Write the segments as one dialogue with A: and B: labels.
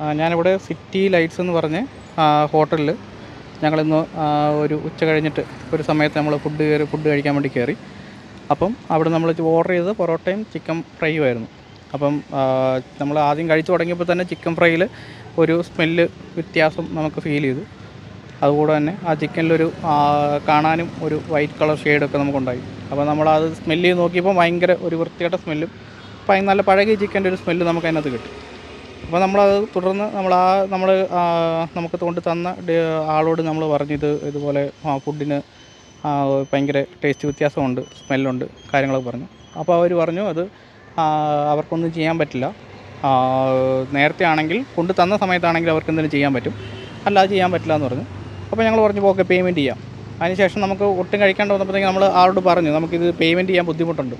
A: ഞാനിവിടെ city lights എന്ന് പറഞ്ഞ് ഹോട്ടലിൽ ഞങ്ങളിന്ന് ഒരു ഉച്ച കഴിഞ്ഞിട്ട് ഒരു സമയത്ത് നമ്മൾ ഫുഡ് കയറി ഫുഡ് കഴിക്കാൻ വേണ്ടി കയറി. അപ്പം അവിടെ നമ്മൾ ഓർഡർ ചെയ്തത് പൊറോട്ടയും ചിക്കൻ ഫ്രൈയും ആയിരുന്നു. അപ്പം നമ്മൾ ആദ്യം കഴിച്ചു തുടങ്ങിയപ്പോൾ തന്നെ ചിക്കൻ ഫ്രൈയിൽ ഒരു സ്മെല്ല് വ്യത്യാസം നമുക്ക് ഫീൽ ചെയ്തു. അതുകൂടെ തന്നെ ആ ചിക്കനിലൊരു കാണാനും ഒരു വൈറ്റ് കളർ ഷെയ്ഡൊക്കെ നമുക്കുണ്ടായി. അപ്പോൾ നമ്മളത് സ്മെല്ല് നോക്കിയപ്പോൾ ഭയങ്കര ഒരു വൃത്തികെട്ട സ്മെല്ലും നല്ല പഴകിയ ചിക്കന്റെ ഒരു സ്മെല്ല് നമുക്ക് അതിനകത്ത് കിട്ടി. അപ്പോൾ നമ്മളത് തുടർന്ന് നമ്മൾ ആ നമ്മൾ നമുക്ക് കൊണ്ട് തന്ന ആളോട് നമ്മൾ പറഞ്ഞു ഇത് ഇതുപോലെ ഫുഡിന് ഭയങ്കര ടേസ്റ്റ് വ്യത്യാസമുണ്ട് സ്മെല്ലുണ്ട് കാര്യങ്ങളൊക്കെ പറഞ്ഞു. അപ്പോൾ അവർ പറഞ്ഞു അത് അവർക്കൊന്നും ചെയ്യാൻ പറ്റില്ല. നേരത്തെ ആണെങ്കിൽ കൊണ്ട് തന്ന സമയത്താണെങ്കിൽ അവർക്ക് എന്തെങ്കിലും ചെയ്യാൻ പറ്റും. അല്ലാതെ ചെയ്യാൻ പറ്റില്ല എന്ന് പറഞ്ഞു. അപ്പോൾ ഞങ്ങൾ പറഞ്ഞു ഓക്കെ പേയ്മെന്റ് ചെയ്യാം. അതിനുശേഷം നമുക്ക് ഒട്ടും കഴിക്കാണ്ട് വന്നപ്പോഴത്തേക്ക് നമ്മൾ ആളോട് പറഞ്ഞു നമുക്കിത് പേയ്മെന്റ് ചെയ്യാൻ ബുദ്ധിമുട്ടുണ്ട്.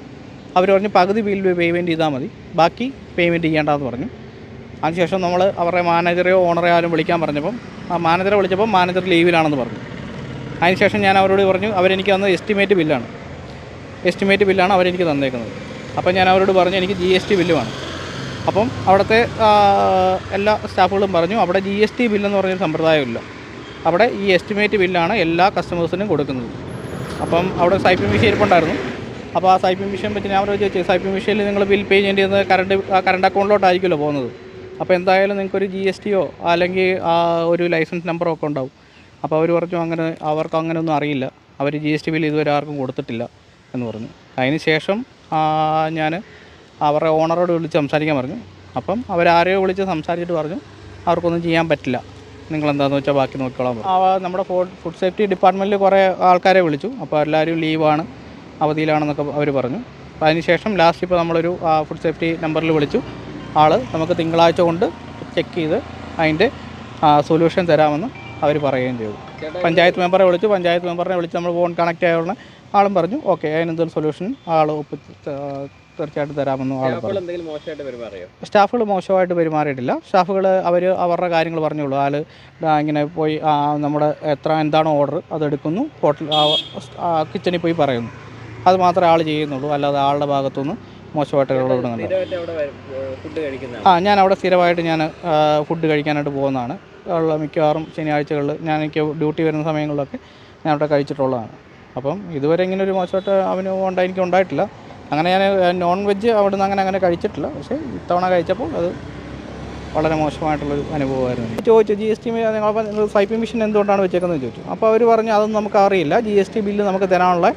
A: അവർ പറഞ്ഞു പകുതി ബില്ല് പേയ്മെന്റ് ചെയ്താൽ മതി. ബാക്കി പേയ്മെന്റ് ചെയ്യേണ്ടതെന്ന് പറഞ്ഞു. അതിനുശേഷം നമ്മൾ അവരുടെ മാനേജറെയോ ഓണറെയോ ആരും വിളിക്കാൻ പറഞ്ഞപ്പം ആ മാനേജറെ വിളിച്ചപ്പോൾ മാനേജർ ലീവിലാണെന്ന് പറഞ്ഞു. അതിനുശേഷം ഞാൻ അവരോട് പറഞ്ഞു അവരെനിക്ക് തന്ന എസ്റ്റിമേറ്റ് ബില്ലാണ്. എസ്റ്റിമേറ്റ് ബില്ലാണ് അവരെനിക്ക് തന്നേക്കുന്നത്. അപ്പം ഞാൻ അവരോട് പറഞ്ഞു എനിക്ക് ജി എസ് ടി ബില്ല് വേണം അപ്പം അവിടുത്തെ എല്ലാ സ്റ്റാഫുകളും പറഞ്ഞു അവിടെ ജി എസ് ടി ബില്ലെന്ന് പറഞ്ഞൊരു സമ്പ്രദായമില്ല അവിടെ ഈ എസ്റ്റിമേറ്റ് ബില്ലാണ് എല്ലാ കസ്റ്റമേഴ്സിനും കൊടുക്കുന്നത്. അപ്പം അവിടെ സൈപ്പിംഗ് മെഷീൻ ഇരിപ്പുണ്ടായിരുന്നു. അപ്പോൾ ആ സൈപ്പിംഗ് മെഷീൻ പറ്റി ഞാൻ അവരോട് ചോദിച്ചു സൈപ്പിംഗ് മെഷീനിൽ നിങ്ങൾ ബിൽ പേ ചെയ്യേണ്ടത് കറണ്ട് കറണ്ട് അക്കൗണ്ടിലോട്ടായിരിക്കുമല്ലോ പോകുന്നത്. അപ്പോൾ എന്തായാലും നിങ്ങൾക്കൊരു ജി എസ് ടിയോ അല്ലെങ്കിൽ ആ ഒരു ലൈസൻസ് നമ്പറോ ഒക്കെ ഉണ്ടാവും. അപ്പോൾ അവർ പറഞ്ഞു അങ്ങനെ അവർക്ക് അങ്ങനെ ഒന്നും അറിയില്ല. അവർ ജി എസ് ടി ബിൽ ഇതുവരെ ആർക്കും കൊടുത്തിട്ടില്ല എന്ന് പറഞ്ഞു. അതിന് ശേഷം ഞാൻ അവരുടെ ഓണറോട് വിളിച്ച് സംസാരിക്കാൻ പറഞ്ഞു. അപ്പം അവരാരെയോ വിളിച്ച് സംസാരിച്ചിട്ട് പറഞ്ഞു അവർക്കൊന്നും ചെയ്യാൻ പറ്റില്ല. നിങ്ങൾ വെച്ചാൽ ബാക്കി നോക്കിക്കോളാം നമ്മുടെ ഫുഡ് സേഫ്റ്റി ഡിപ്പാർട്ട്മെന്റിൽ കുറേ ആൾക്കാരെ വിളിച്ചു. അപ്പോൾ എല്ലാവരും ലീവാണ് അവധിയിലാണെന്നൊക്കെ അവർ പറഞ്ഞു. അപ്പോൾ അതിന് ശേഷം ലാസ്റ്റ് ഇപ്പോൾ നമ്മളൊരു ഫുഡ് സേഫ്റ്റി നമ്പറിൽ വിളിച്ചു. ആൾ നമുക്ക് തിങ്കളാഴ്ച കൊണ്ട് ചെക്ക് ചെയ്ത് അതിന്റെ സൊല്യൂഷൻ തരാമെന്ന് അവർ പറയുകയും ചെയ്തു. പഞ്ചായത്ത് മെമ്പറെ വിളിച്ചു പഞ്ചായത്ത് മെമ്പറിനെ വിളിച്ച് നമ്മൾ ഫോൺ കണക്ട് ആയ ഉടനെ ആളും പറഞ്ഞു ഓക്കെ അതിനെന്തൊരു സൊല്യൂഷൻ ആൾ ഒപ്പ് തീർച്ചയായിട്ടും തരാമെന്ന് ആൾ പറഞ്ഞു. സ്റ്റാഫുകൾ മോശമായിട്ട് പെരുമാറിയിട്ടില്ല. സ്റ്റാഫുകൾ അവർ അവരുടെ കാര്യങ്ങൾ പറഞ്ഞോളൂ ആൾ ഇങ്ങനെ പോയി നമ്മുടെ എത്ര എന്താണ് ഓർഡർ അതെടുക്കുന്നു ഹോട്ടൽ കിച്ചണിൽ പോയി പറയുന്നു. അത് മാത്രമേ ആൾ ചെയ്യുന്നുള്ളൂ. അല്ലാതെ ആളുടെ ഭാഗത്തുനിന്ന് മോശമായിട്ട് ഇടപെടുന്നുണ്ട് ആ ഞാൻ അവിടെ സ്ഥിരമായിട്ട് ഞാൻ ഫുഡ് കഴിക്കാനായിട്ട് പോകുന്നതാണ്. ഉള്ള മിക്കവാറും ശനിയാഴ്ചകളിൽ ഞാൻ എനിക്ക് ഡ്യൂട്ടി വരുന്ന സമയങ്ങളിലൊക്കെ ഞാൻ അവിടെ കഴിച്ചിട്ടുള്ളതാണ്. അപ്പം ഇതുവരെ ഇങ്ങനെ ഒരു മോശമായിട്ട് അവന് ഉണ്ടായി എനിക്ക് ഉണ്ടായിട്ടില്ല. അങ്ങനെ ഞാൻ നോൺ വെജ് അവിടുന്ന് നിന്ന് അങ്ങനെ അങ്ങനെ കഴിച്ചിട്ടില്ല. പക്ഷേ ഇത്തവണ കഴിച്ചപ്പോൾ അത് വളരെ മോശമായിട്ടുള്ളൊരു അനുഭവമായിരുന്നു. ചോദിച്ചു ജി എസ് ടി നിങ്ങൾ സൈപ്പിംഗ് മിഷൻ എന്തുകൊണ്ടാണ് വെച്ചേക്കുന്നത് ചോദിച്ചു. അപ്പോൾ അവർ പറഞ്ഞു അതൊന്നും നമുക്ക് അറിയില്ല. ജി എസ് ടി ബില്ല് നമുക്ക് തരാനുള്ള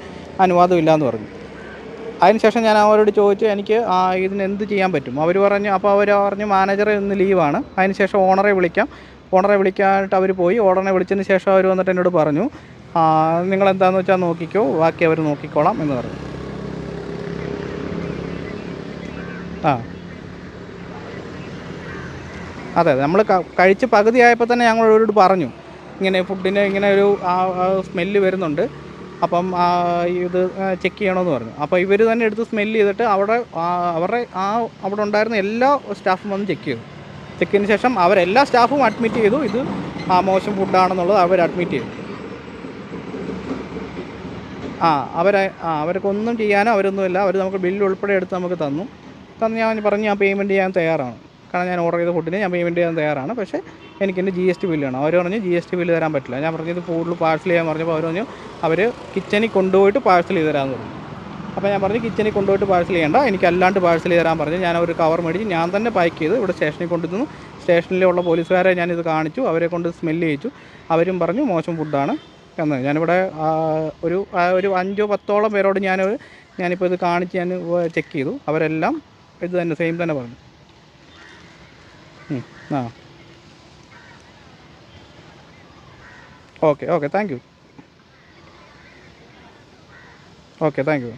A: അനുവാദം എന്ന് പറഞ്ഞു. അതിനുശേഷം ഞാൻ അവരോട് ചോദിച്ചു എനിക്ക് ഇതിന് എന്ത് ചെയ്യാൻ പറ്റും? അവർ പറഞ്ഞു അപ്പോൾ അവർ പറഞ്ഞു മാനേജർ ഇന്ന് ലീവാണ്. അതിനുശേഷം ഓണറെ വിളിക്കാം. ഓണറെ വിളിക്കാനായിട്ട് അവർ പോയി. ഓണറെ വിളിച്ചതിന് ശേഷം അവർ വന്നിട്ട് എന്നോട് പറഞ്ഞു നിങ്ങൾ എന്താണെന്ന് വെച്ചാൽ നോക്കിക്കോ ബാക്കി അവർ നോക്കിക്കോളാം എന്ന് പറഞ്ഞു. ആ. അതെ അതെ. നമ്മൾ കഴിച്ച് പകുതിയായപ്പോൾ തന്നെ ഞങ്ങളോട് പറഞ്ഞു. ഇങ്ങനെ ഫുഡിന് ഇങ്ങനെ ഒരു സ്മെല്ല് വരുന്നുണ്ട്. അപ്പം ഇത് ചെക്ക് ചെയ്യണമെന്ന് പറഞ്ഞു. അപ്പോൾ ഇവർ തന്നെ എടുത്ത് സ്മെൽ ചെയ്തിട്ട് അവിടെ അവരുടെ ആ അവിടെ ഉണ്ടായിരുന്ന എല്ലാ സ്റ്റാഫും വന്ന് ചെക്ക് ചെയ്തു. ചെക്കിന് ശേഷം അവരെല്ലാ സ്റ്റാഫും അഡ്മിറ്റ് ചെയ്തു ഇത് ആ മോശം ഫുഡാണെന്നുള്ളത് അവർ അഡ്മിറ്റ് ചെയ്തു. ആ അവരെ ആ അവർക്കൊന്നും ചെയ്യാനോ അവരൊന്നുമില്ല. അവർ നമുക്ക് ബില്ല് ഉൾപ്പെടെ എടുത്ത് നമുക്ക് തന്നു. തന്നു ഞാൻ പറഞ്ഞു ഞാൻ പേയ്മെന്റ് ചെയ്യാൻ തയ്യാറാണ്. കാരണം ഞാൻ ഓർഡർ ചെയ്ത ഫുഡിന് ഞാൻ പേയ്മെന്റ് ചെയ്യാൻ തയ്യാറാണ്. പക്ഷേ എനിക്ക് എന്റെ ജി എസ് ടി ബില്ല് വേണം. അവർ പറഞ്ഞു ജി എസ് ടി ബില്ല് തരാൻ പറ്റില്ല. ഞാൻ പറഞ്ഞത് കൂടുതൽ പാഴ്സൽ ചെയ്യാൻ പറഞ്ഞപ്പോൾ അവർ പറഞ്ഞു അവർ കിച്ചണിൽ കൊണ്ടുപോയിട്ട് പാഴ്സൽ ചെയ്ത് തരാമെന്ന് പറഞ്ഞു. അപ്പോൾ ഞാൻ പറഞ്ഞു കിച്ചണിൽ കൊണ്ടുപോയിട്ട് പാഴ്സൽ ചെയ്യേണ്ട. എനിക്ക് അല്ലാണ്ട് പാഴ്സൽ ചെയ്ത് തരാൻ പറഞ്ഞു. ഞാൻ ഒരു കവർ മേടിച്ച് ഞാൻ തന്നെ പാക്ക് ചെയ്ത് ഇവിടെ സ്റ്റേഷനിൽ കൊണ്ടുവന്നു. സ്റ്റേഷനിലുള്ള പോലീസുകാരെ ഞാനിത് കാണിച്ചു. അവരെ കൊണ്ട് സ്മെല്ല് ചെയ്യിച്ചു. അവരും പറഞ്ഞു മോശം ഫുഡാണ് എന്ന്. ഞാനിവിടെ ഒരു ഒരു അഞ്ചോ പത്തോളം പേരോട് ഞാൻ ഞാനിപ്പോൾ ഇത് കാണിച്ച് ഞാൻ ചെക്ക് ചെയ്തു. അവരെല്ലാം ഇത് തന്നെ സെയിം തന്നെ പറഞ്ഞു. ഉം, ആ okay okay thank you okay thank you